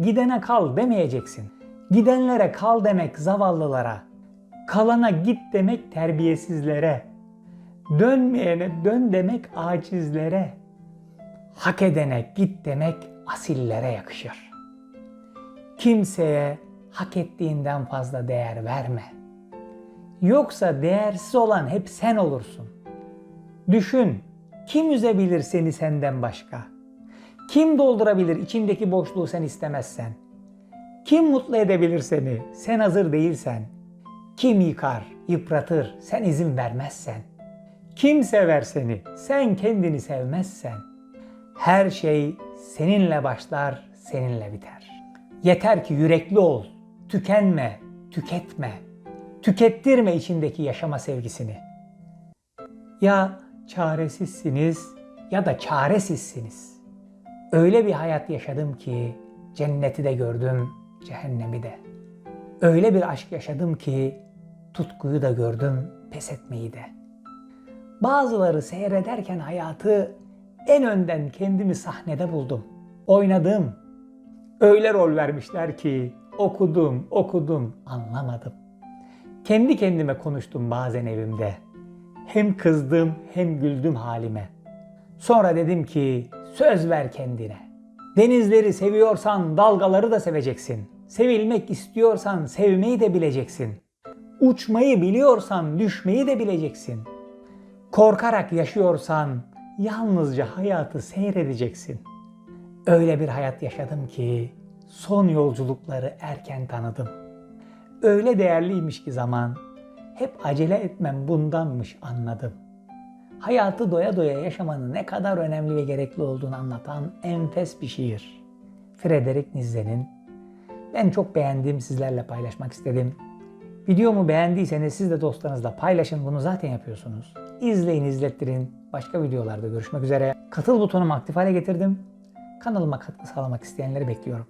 gidene kal demeyeceksin. Gidenlere kal demek zavallılara. Kalana git demek terbiyesizlere. Dönmeyene dön demek acizlere. Hak edene git demek asillere yakışır. Kimseye hak ettiğinden fazla değer verme. Yoksa değersiz olan hep sen olursun. Düşün, kim üzebilir seni senden başka? Kim doldurabilir içindeki boşluğu sen istemezsen? Kim mutlu edebilir seni sen hazır değilsen? Kim yıkar, yıpratır sen izin vermezsen? Kim sever seni sen kendini sevmezsen? Her şey seninle başlar, seninle biter. Yeter ki yürekli ol, tükenme, tüketme, tükettirme içindeki yaşama sevgisini. Ya çaresizsiniz ya da çaresizsiniz. Öyle bir hayat yaşadım ki cenneti de gördüm, cehennemi de. Öyle bir aşk yaşadım ki tutkuyu da gördüm, pes etmeyi de. Bazıları seyrederken hayatı en önden kendimi sahnede buldum. Oynadım. Öyle rol vermişler ki okudum, okudum, anlamadım. Kendi kendime konuştum bazen evimde. Hem kızdım hem güldüm halime. Sonra dedim ki söz ver kendine. Denizleri seviyorsan dalgaları da seveceksin. Sevilmek istiyorsan sevmeyi de bileceksin. Uçmayı biliyorsan düşmeyi de bileceksin. Korkarak yaşıyorsan yalnızca hayatı seyredeceksin. Öyle bir hayat yaşadım ki son yolculukları erken tanıdım. Öyle değerliymiş ki zaman, hep acele etmem bundanmış anladım. Hayatı doya doya yaşamanın ne kadar önemli ve gerekli olduğunu anlatan enfes bir şiir. Frederick Nietzsche'nin. Ben çok beğendiğim sizlerle paylaşmak istedim. Videomu beğendiyseniz siz de dostlarınızla paylaşın. Bunu zaten yapıyorsunuz. İzleyin, izlettirin. Başka videolarda görüşmek üzere. Katıl butonumu aktif hale getirdim. Kanalıma katkı sağlamak isteyenleri bekliyorum.